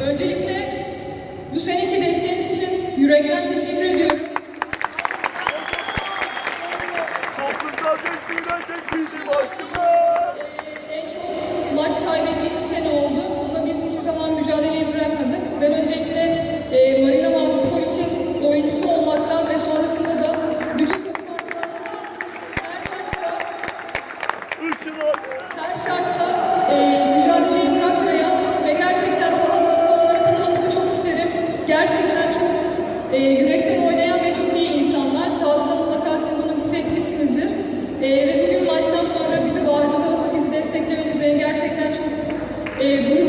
Öncelikle bu seneki desteğiniz için yürekten teşekkür ediyorum. Toplumda tek suyla tek bizim aşkımız. En çok maç kaybettiğimiz Ee, e, yürekten oynayan ve çok iyi insanlar. Sağlıklı mutlaka siz bunu hissetmişsinizdir. E, ve bugün maçtan sonra bizi bağrımıza basıp bizi desteklemenize gerçekten çok e, gurur